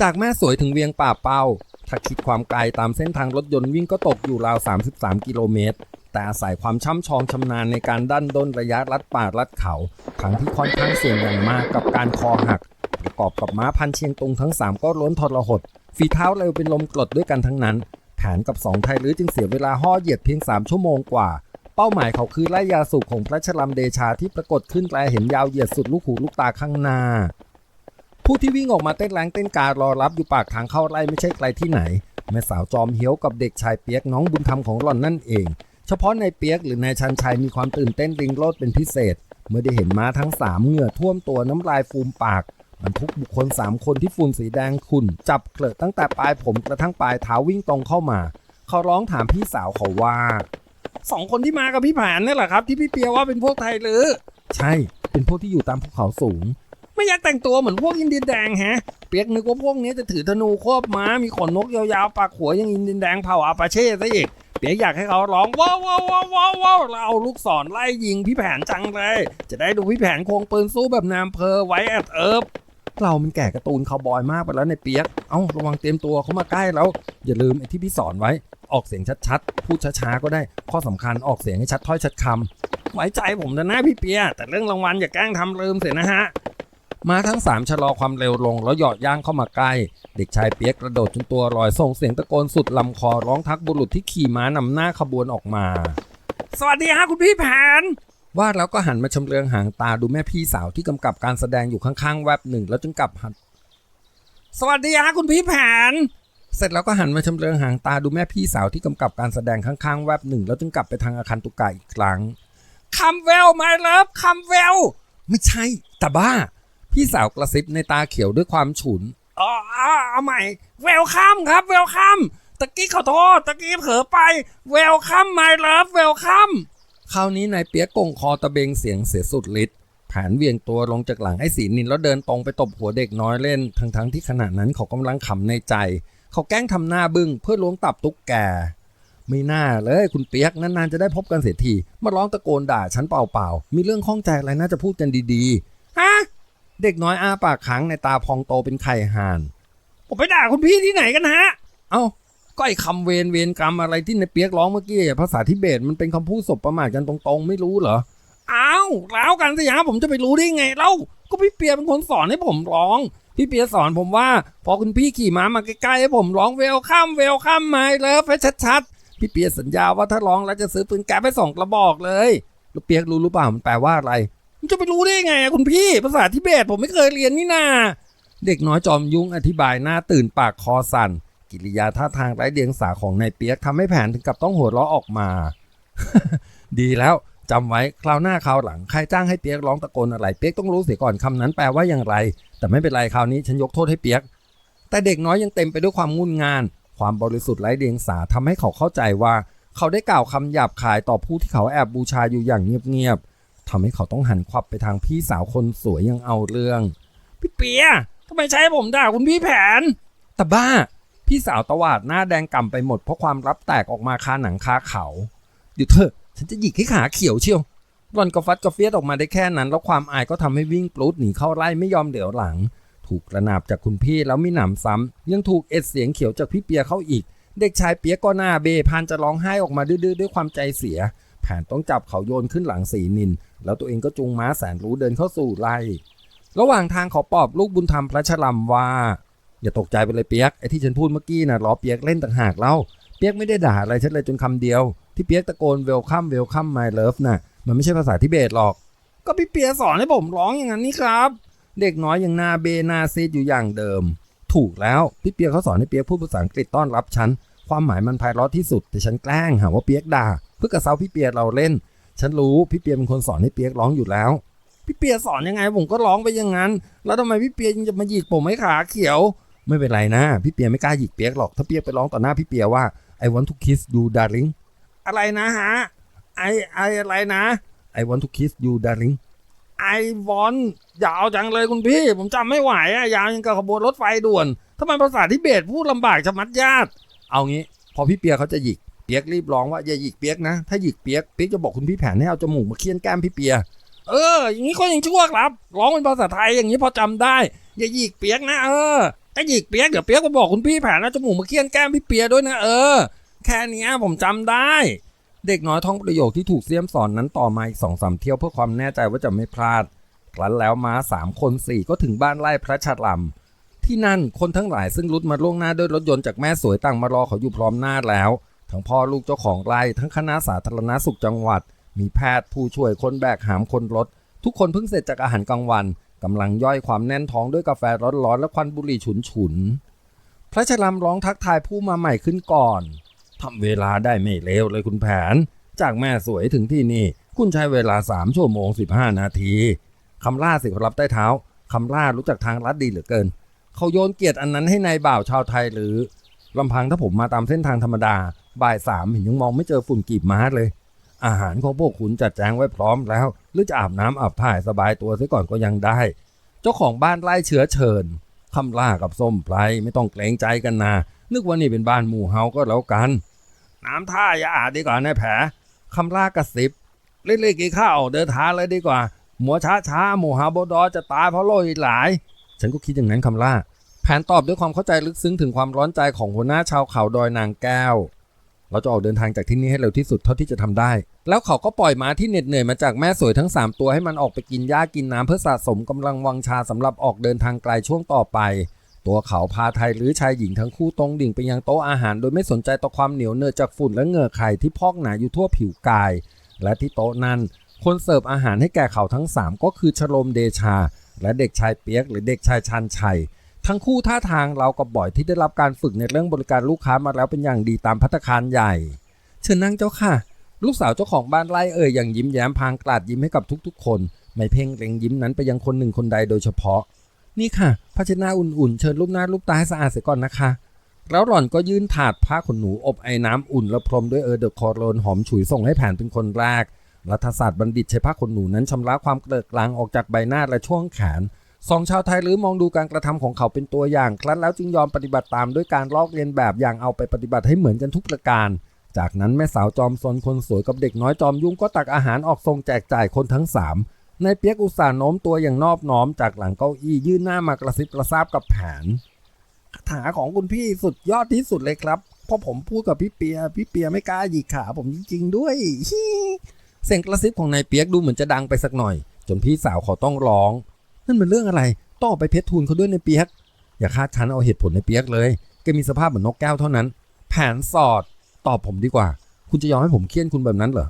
จากแม่สวยถึงเวียงป่าเป้า ถ้าคิดความไกลตามเส้นทางรถยนต์วิ่งก็ตกอยู่ราว 33 กิโลเมตร แต่อาศัยความช่ำชองชำนาญในการดันด้นระยะลัดป่าลัดเขาทั้งที่ค่อนข้างเสี่ยงอย่างมากกับการคอหัก ประกอบกับม้าพันเชียงตุงทั้ง 3 ก็ล้วนทรหด ฝีเท้าเร็วเป็นลมกรดด้วยกันทั้งนั้นแผนกับสองไทยลื้อจึงเสียเวลาห่อเหยียดเพียง 3 ชั่วโมงกว่าเป้าหมายเขาคือไล่ยาสูบของพระชลัมเดชาที่ปรากฏขึ้นแลเห็นยาวเหยียดสุดลูกหูลูกตาข้างหน้า ผู้ที่วิ่งออกมาเต้นแรงเต้นการรอรับอยู่ปากทางเข้าไร่ไม่ใช่ใครที่ไหน แม่สาวจอมเหี้ยวกับเด็กชายเปียกน้องบุญธรรมของหล่อนนั่นเอง เฉพาะในเปียกหรือนายชันชัยมีความตื่นเต้นริงโลดเป็นพิเศษ เมื่อได้เห็นม้าทั้งสามเหงื่อท่วมตัวน้ำลายฟูมปากบรรทุกบุคคลสามคนที่ฝุ่นสีแดงขุ่นจับเกลอะตั้งแต่ปลายผมกระทั่งปลายเท้าวิ่งตรงเข้ามา เขาร้องถามพี่สาวเขาว่าสองคนที่มากับพี่ผานนี่แหละครับ ที่พี่เปียว่าเป็นพวกไทยหรือ ใช่เป็นพวกที่อยู่ตามภูเขาสูง ไม่อยากแต่งตัวเหมือนพวกอินเดียนแดงฮะ เปียกนึกว่าพวกนี้จะถือธนูควบม้า มีขนนกยาวๆ ปากหัวย่างอินเดียนแดงเผ่าอาปาเช่ซะอีก เปียกอยากให้เขาร้องว้าวว้าวว้าวว้าวว้าเอาลูกศรไล่ยิงพี่แผนจังเลย จะได้ดูพี่แผนควงปืนสู้แบบนายอำเภอไว้แอดเอิบเรามันแก่การ์ตูนคาวบอยมากไปแล้วในเปียก เอ้าระวังเตรียมตัวเขามาใกล้แล้ว อย่าลืมไอ้ที่พี่สอนไว้ ออกเสียงชัดๆ พูดช้าๆ ก็ได้ ข้อสำคัญออกเสียงให้ชัดถ้อยชัดคำไว้ใจผมนะนะพี่เปีย แต่เรื่องรางวัลอย่าแกล้งทำลืมเสียนะฮะ ม้าทั้งสามชะลอความเร็วลงแล้วเหยาะย่างเข้ามาใกล้ เด็กชายเปียกกระโดดจนตัวลอยส่งเสียงตะโกนสุดลำคอร้องทักบุรุษที่ขี่ม้านำหน้าขบวนออกมา สวัสดีฮะคุณพี่แผน ว่าแล้วก็หันมาชำเลืองหางตาดูแม่พี่สาวที่กำกับการแสดงอยู่ข้างๆแวบหนึ่งแล้วจึงกลับหันสวัสดีฮะคุณพี่แผน เสร็จแล้วก็หันมาชำเลืองหางตาดูแม่พี่สาวที่กำกับการแสดงข้างๆแวบหนึ่งแล้วจึงกลับไปทางอาคารตุกาอีกครั้งคัมเวลไมเลิฟคัมเวลไม่ใช่แต่บ้า พี่สาวกระซิบในตาเขียวด้วยความฉุนอ๋อเอาใหม่เวลคัมครับเวลคัมตะกี้ขอโทษตะกี้เผลอไปเวลคัมไมเลิฟเวลคัมคราวนี้นายเปียกกงคอตะเบงเสียงเสียสุดฤทธิ์แผนเวียงตัวลงจากหลังไอ้สีนินแล้วเดินตรงไปตบหัวเด็กน้อยเล่น ทั้งๆที่ขณะนั้นเขากำลังขำในใจ เขาแกล้งทำหน้าบึ้งเพื่อล้วงตับตุ๊กแกไม่น่าเลยคุณเปียกนานๆจะได้พบกันเสียทีมาร้องตะโกนด่าฉันเปล่าๆมีเรื่องข้องใจอะไรน่าจะพูดกันดีๆฮะ เด็กน้อยอาปากค้างในตาพองโตเป็นไข่ห่าน ผมไปด่าคุณพี่ที่ไหนกันฮะ เอ้าก็ไอ้คำเวรเวรกรรมอะไรที่ในเปียกร้องเมื่อกี้ภาษาทิเบตมันเป็นคำพูดสบประมาทกันตรงๆ ไม่รู้เหรอ อ้าวแล้วกันสิฮะผมจะไปรู้ได้ไงเล่า ก็พี่เปียเป็นคนสอนให้ผมร้อง พี่เปียสอนผมว่า พอคุณพี่ขี่ม้ามาใกล้ๆให้ผมร้องเวลข้ามเวลข้ามไม้เลิฟให้ชัดๆ พี่เปียสัญญาว่าถ้าร้องแล้วจะซื้อปืนแก๊ปไปสองกระบอกเลย แล้วเปียกรู้หรือเปล่ามันแปลว่าอะไร จะไปรู้ได้ไงอะคุณพี่ภาษาทิเบตผมไม่เคยเรียนนี่นา เด็กน้อยจอมยุ่งอธิบายหน้าตื่นปากคอสั่น กิริยาท่าทางไร้เดียงสาของนายเปียกทำให้แผนถึงกับต้องหัวเราะออกมา ดีแล้วจำไว้คราวหน้าคราวหลังใครจ้างให้เปียกร้องตะโกนอะไรเปียกต้องรู้เสียก่อนคำนั้นแปลว่าอย่างไร แต่ไม่เป็นไรคราวนี้ฉันยกโทษให้เปียก แต่เด็กน้อยยังเต็มไปด้วยความงุนงาน ความบริสุทธิ์ไร้เดียงสาทำให้เขาเข้าใจว่า เขาได้กล่าวคำหยาบคายต่อผู้ที่เขาแอบบูชาอยู่อย่างเงียบๆ ทำให้เขาต้องหันควับไปทางพี่สาวคนสวยยังเอาเรื่อง พี่เปียทำไมใช้ผมด่าคุณพี่แผนแต่บ้า พี่สาวตวาดหน้าแดงก่ำไปหมดเพราะความรับแตกออกมาคาหนังคาเขาเดี๋ยวเถอะฉันจะหยิกให้ขาเขียวเชียวรอนก็ฟัดก็เฟียดออกมาได้แค่นั้น แล้วความอายก็ทำให้วิ่งปลุดหนีเข้าไล่ไม่ยอมเดี๋ยวหลัง ถูกกระนาบจากคุณพี่แล้วไม่หนำซ้ำยังถูกเอ็ดเสียงเขียวจากพี่เปียเข้าอีก เด็กชายเปียกก็หน้าเบพานจะร้องไห้ออกมาดื้อด้วยความใจเสีย แผนต้องจับเขาโยนขึ้นหลังสีนิน แล้วตัวเองก็จูงม้าแสนรู้เดินเข้าสู่ไร่ระหว่างทางขาปอบลูกบุญธรรมพระชลัมว่า อย่าตกใจไปเลยเปียกไอ้ที่ฉันพูดเมื่อกี้นะล้อเปียกเล่นต่างหากเล่าเปียกไม่ได้ด่าอะไรฉันเลยจนคำเดียว ที่เปียกตะโกนเวลคัมเวลคัมไมเลิฟน่ะมันไม่ใช่ภาษาทิเบตหรอก ก็พี่เปียสอนให้ผมร้องอย่างนั้นนี่ครับ เด็กน้อยอยังนาเบนาเซีดอยู่อย่างเดิม ถูกแล้วพี่เปียเขาสอนให้เปียกพูดภาษาอังกฤษต้อนรับฉันความหมายมันไพเราะที่สุดแต่ฉันแกล้งหาว่าเปียกด่า เพื่อกระเซาพี่เปียเราเล่น ฉันรู้พี่เปียเป็นคนสอนให้เปียกร้องอยู่แล้ว พี่เปียสอนยังไง ผมก็ร้องไปอย่างนั้น แล้วทำไมพี่เปียยังจะมาหยิกผมให้ขาเขียว ไม่เป็นไรนะ พี่เปียไม่กล้าหยิกเปียกหรอก ถ้าเปียกไปร้องต่อหน้าพี่เปียว่า I want to kiss you darling อะไรนะฮะไอไออะไรนะ I want to kiss you darling ไอวอนยาวจังเลยคุณพี่ ผมจำไม่ไหวอะยาวยังกับขบวนรถไฟด่วนทำไมภาษาทิเบตพูดลำบากชะมัดญาติ เอางี้ พอพี่เปียเขาจะหยิก เปียกรีบร้องว่าอย่าหยิกเปียกนะ ถ้าหยิกเปียกเปียกจะบอกคุณพี่แผนให้เอาจมูกมาเคี่ยนแก้มพี่เปีย เออ อย่างนี้ก็ยังชั่วครับ ร้องเป็นภาษาไทยอย่างนี้พอจำได้ อย่าหยิกเปียกนะเออไอ้หยิกเปียกเดี๋ยวเปียกก็บอกคุณพี่แผนแล้วจมูกมาเคี่ยนแก้มพี่เปียด้วยนะเออ แค่นี้ผมจำได้ เด็กน้อยท่องประโยคที่ถูกเสี้ยมสอนนั้นต่อมาอีกสองสามเที่ยวเพื่อความแน่ใจว่าจะไม่พลาดครั้นแล้วม้าสามคนสี่ก็ถึงบ้านไร่พระชาลำที่นั่นคนทั้งหลายซึ่งรุดมาล่วงหน้าด้วยรถยนต์จากแม่สวยต่างมารอเขาอยู่พร้อมหน้าแล้ว ทั้งพ่อลูกเจ้าของไร่ทั้งคณะสาธารณสุขจังหวัด มีแพทย์ผู้ช่วยคนแบกหามคนรถ ทุกคนเพิ่งเสร็จจากอาหารกลางวันกำลังย่อยความแน่นท้องด้วยกาแฟร้อนๆและควันบุหรี่ฉุนๆพระชรามร้องทักทายผู้มาใหม่ขึ้นก่อนทำเวลาได้ไม่เลวเลยคุณแผน จากแม่สวยถึงที่นี่ คุณใช้เวลา3ชั่วโมง15นาทีคำล่าสิขรับใต้เท้าคำล่ารู้จักทางลัดดีเหลือเกิน เขาโยนเกียรติอันนั้นให้นายบ่าวชาวไทยหรือลำพังถ้าผมมาตามเส้นทางธรรมดา บ่ายสามเห็นยังมองไม่เจอฝุ่นกีบม้าเลย อาหารของพวกคุณจัดแจงไว้พร้อมแล้ว หรือจะอาบน้ำอาบถ่ายสบายตัวเสียก่อนก็ยังได้ เจ้าของบ้านไล่เชื้อเชิญคำล่ากับส้มไพรไม่ต้องเกรงใจกันนะนึกว่านี่เป็นบ้านหมู่เฮาก็แล้วกัน น้ำท่าอย่าอาบดีกว่านายแผลคำล่ากระซิบเล่นๆกินข้าวเดินทางเลยดีกว่า หมัวช้าช้าๆหมู่เฮาบดอจะตายเพราะโรคอีกหลาย ฉันก็คิดอย่างนั้นคำล่า แผนตอบด้วยความเข้าใจลึกซึ้งถึงความร้อนใจของหัวหน้าชาวเขาดอยนางแก้ว เราจะออกเดินทางจากที่นี่ให้เร็วที่สุดเท่าที่จะทำได้ แล้วเขาก็ปล่อยม้าที่เหน็ดเหนื่อยมาจากแม่สวยทั้ง 3 ตัวให้มันออกไปกินหญ้ากินน้ำเพื่อสะสมกำลังวังชาสำหรับออกเดินทางไกลช่วงต่อไป ตัวเขาพาไทยหรือชายหญิงทั้งคู่ตรงดิ่งไปยังโต๊ะอาหาร โดยไม่สนใจต่อความเหนียวเนอะจากฝุ่นและเหงื่อไข่ที่พอกหนาอยู่ทั่วผิวกาย และที่โต๊ะนั้นคนเสิร์ฟอาหารให้แก่เขาทั้ง 3 ก็คือชโลมเดชา และเด็กชายเปียกหรือเด็กชายชันชัย ทั้งคู่ท่าทางเรากับบ่อยที่ได้รับการฝึกในเรื่องบริการลูกค้ามาแล้วเป็นอย่างดีตามพัตตาคารใหญ่เชิญนั่งเจ้าค่ะ ลูกสาวเจ้าของบ้านไล่เอ่ยอย่างยิ้มแย้มพางกลาดยิ้มให้กับทุกๆ คน ไม่เพ่งเล็งยิ้มนั้นไปยังคนหนึ่งคนใดโดยเฉพาะ นี่ค่ะภาชนะอุ่นๆ เชิญรูปหน้ารูปตาให้สะอาดเสียก่อนนะคะ แล้วหล่อนก็ยื่นถาดผ้าขนหนูอบไอ้น้ำอุ่นและพรมด้วยเออเดอะคอโรนหอมฉุยส่งให้แผนเป็นคนแรกรัฐศาสตร์บัณฑิตใช้ผ้าขนหนูนั้นชำระความเกลิกกลางออกจากใบหน้าและช่วงแขน สองชาวไทยหรือมองดูการกระทำของเขาเป็นตัวอย่าง ครั้นแล้วจึงยอมปฏิบัติตามด้วยการลอกเลียนแบบอย่างเอาไปปฏิบัติให้เหมือนกันทุกประการ จากนั้นแม่สาวจอมซนคนสวยกับเด็กน้อยจอมยุ่งก็ตักอาหารออกทรงแจกจ่ายคนทั้งสามนายเปียกอุตส่าห์โน้มตัวอย่างนอบน้อมจากหลังเก้าอี้ยื่นหน้ามากระซิบกระซาบกับแผนคาถาของคุณพี่สุดยอดที่สุดเลยครับเพราะผมพูดกับพี่เปีย พี่เปียไม่กล้าหยิกขาผมจริงๆด้วยเสียงกระซิบของนายเปียกดูเหมือนจะดังไปสักหน่อย จนพี่สาวเขาต้องร้อง นั่นเป็นเรื่องอะไร ต้องออกไปเพชรทูลเขาด้วยในเปียก อย่าคาดคันเอาเหตุผลในเปียกเลยแกมีสภาพเหมือนนกแก้วเท่านั้น แผนสอด ตอบผมดีกว่า คุณจะยอมให้ผมเคี่ยนคุณแบบนั้นเหรอ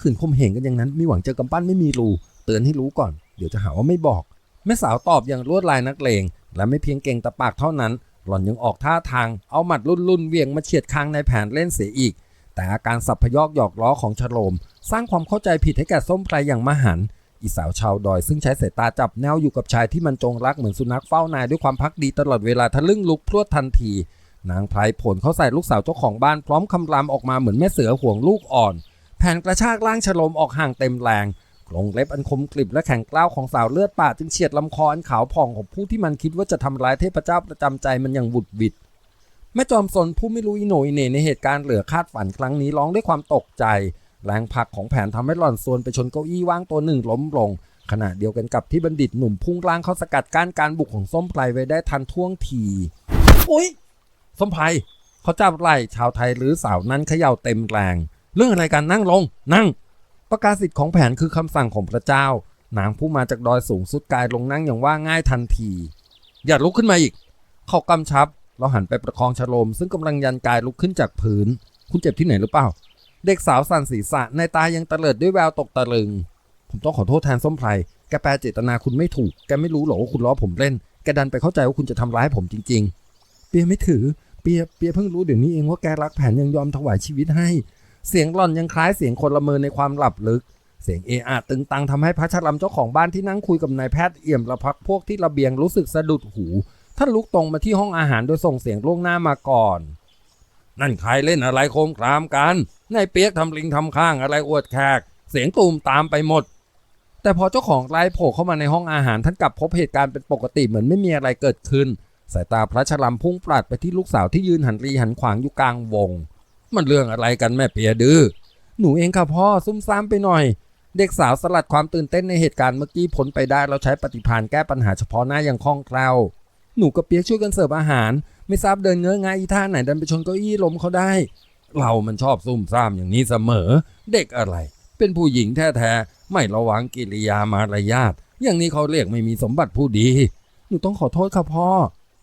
ขืนคมเหงกันอย่างนั้นมีหวังเจอกำปั้นไม่มีรู เตือนให้รู้ก่อน เดี๋ยวจะหาว่าไม่บอก แม่สาวตอบอย่างรวดลายนักเลง และไม่เพียงเก่งแต่ปากเท่านั้น หล่อนยังออกท่าทาง เอาหมัดรุ่นรุ่นเวียงมาเฉียดคางในแผนเล่นเสียอีก แต่อาการสับพยอกหยอกล้อของชโลม สร้างความเข้าใจผิดให้แก่ส้มไพรอย่างมหันต์ อีสาวชาวดอยซึ่งใช้สายตาจับแนวอยู่กับชายที่มันจงรักเหมือนสุนัขเฝ้านายด้วยความพักดีตลอดเวลาทะลึ่งลุกพรวดทันที นางไพรผลเขาใส่ลูกสาวเจ้าของบ้านพร้อมคำรามออกมาเหมือนแม่เสือห่วงลูกอ่อน แผ่นกระชากล่างฉลมออกห่างเต็มแรงกรงเล็บอันคมกริบและแข็งกล้าวของสาวเลือดป่าจึงเฉียดลำคออันขาวผ่องของผู้ที่มันคิดว่าจะทำร้ายเทพเจ้าประจำใจมันอย่างบุดบิดแม่จอมสนผู้ไม่รู้อีโหนอีเหนในเหตุการณ์เหลือคาดฝันครั้งนี้ร้องด้วยความตกใจ แรงผลักของแผนทำให้หล่อนส่วนไปชนเก้าอี้ว่างตัวหนึ่งล้มลง ขณะเดียวกันกับที่บัณฑิตหนุ่มพุ่งล่างเข้าสกัดกั้นการบุกของส้มไพรไว้ได้ทันท่วงทีอุ้ยส้มไพรเขาจับไหล่ชาวไทยหรือสาวนั้นเขย่าเต็มแรง เรื่องอะไรกันนั่งลง นั่ง ประกาศสิทธิ์ของแผนคือคำสั่งของพระเจ้านางผู้มาจากดอยสูงสุดกายลงนั่งอย่างว่าง่ายทันที อย่าลุกขึ้นมาอีก เขากำชับ เราหันไปประคองชโลม ซึ่งกำลังยันกายลุกขึ้นจากพื้น คุณเจ็บที่ไหนหรือเปล่า เด็กสาวสั่นศีรษะในตายังตะเลิดด้วยแววตกตะลึง ผมต้องขอโทษแทนส้มไพรแกแปลเจตนาคุณไม่ถูก แกไม่รู้หรอกว่าคุณล้อผมเล่น แกดันไปเข้าใจว่าคุณจะทำร้ายผมจริง ๆ เปียไม่ถือ เปียเปียเพิ่งรู้เดี๋ยวนี้เองว่าแกรักแผนยังยอมถวายชีวิตให้ เสียงหล่อนยังคล้ายเสียงคนละเมอในความหลับลึก เสียงเออาตึงตังทำให้พระชรำเจ้าของบ้านที่นั่งคุยกับนายแพทย์เอี่ยมละพักพวกที่ระเบียงรู้สึกสะดุดหู ท่านลุกตรงมาที่ห้องอาหารโดยส่งเสียงล่วงหน้ามาก่อน นั่นใครเล่นอะไรโคมครามกันนายเปียกทำลิงทำข้างอะไรอวดแขก เสียงตูมตามไปหมด แต่พอเจ้าของไล่โผล่เข้ามาในห้องอาหารท่านกลับพบเหตุการณ์เป็นปกติเหมือนไม่มีอะไรเกิดขึ้น สายตาพระชรำพุ่งปลัดไปที่ลูกสาวที่ยืนหันรีหันขวางอยู่กลางวง มันเรื่องอะไรกันแม่เปียดื้อหนูเองค่ะพ่อซุ่มซ่ามไปหน่อย เด็กสาวสลัดความตื่นเต้นในเหตุการณ์เมื่อกี้พ้นไปได้แล้วใช้ปฏิภาณแก้ปัญหาเฉพาะหน้าอย่างคล่องแคล่วหนูกับเปียกช่วยกันเสิร์ฟอาหาร ไม่ทราบเดินเงื้อง่ายอีท่าไหนดันไปชนเก้าอี้ล้มเขาได้ เรามันชอบซุ่มซ่ามอย่างนี้เสมอ เด็กอะไร เป็นผู้หญิงแท้ๆไม่ระวังกิริยามารยาทอย่างนี้เขาเรียกไม่มีสมบัติผู้ดีหนูต้องขอโทษค่ะพ่อ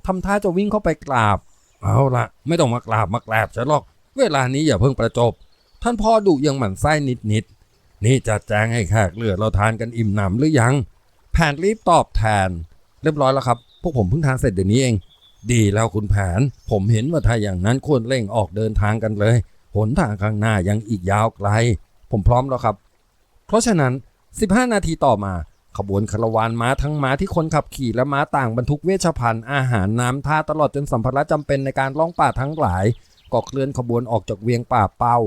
ทำท่าจะวิ่งเข้าไปกราบ เอาละไม่ต้องมากราบมากราบฉันหรอกเวลานี้อย่าเพิ่งประจบ ท่านพ่อดุยังหมั่นไส้นิดๆนี่จะแจ้งให้แขกเลือดเราทานกันอิ่มหนำหรือยัง แผนรีบตอบแทน เรียบร้อยแล้วครับ พวกผมเพิ่งทานเสร็จเดี๋ยวนี้เอง ดีแล้วคุณแผน ผมเห็นว่าถ้าอย่างนั้นควรเร่งออกเดินทางกันเลย หนทางข้างหน้ายังอีกยาวไกล ผมพร้อมแล้วครับ เพราะฉะนั้น 15 นาทีต่อมา ขบวนคาราวานม้าทั้งม้าที่คนขับขี่และม้าต่างบรรทุกเวชภัณฑ์อาหารน้ำท่าตลอดจนสัมภาระจำเป็นในการล่องป่าทั้งหลาย ก็เคลื่อนขบวนออกจากเวียงป่าเป้า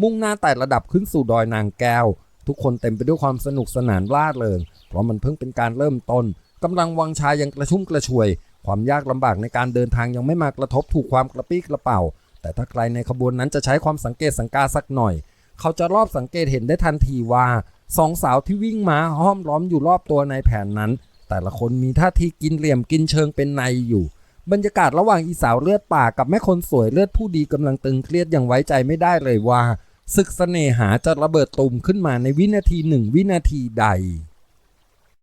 มุ่งหน้าไต่ระดับขึ้นสู่ดอยนางแก้ว ทุกคนเต็มไปด้วยความสนุกสนานร่าเริงเพราะมันเพิ่งเป็นการเริ่มต้นกำลังวังชายังกระชุ่มกระชวย ความยากลำบากในการเดินทางยังไม่มากระทบถูกความกระปี้กระเป๋า แต่ถ้าใครในขบวนนั้นจะใช้ความสังเกตสังกาสักหน่อย เขาจะรอบสังเกตเห็นได้ทันทีว่าสองสาวที่วิ่งมาห้อมล้อมอยู่รอบตัวในแผนนั้น แต่ละคนมีท่าทีกินเหลี่ยมกินเชิงเป็นในอยู่ บรรยากาศระหว่างอีสาวเลือดป่ากับแม่คนสวยเลือดผู้ดีกำลังตึงเครียดอย่างไว้ใจไม่ได้เลยว่าศึกเสน่หาจะระเบิดตุ่มขึ้นมาในวินาทีหนึ่งวินาทีใด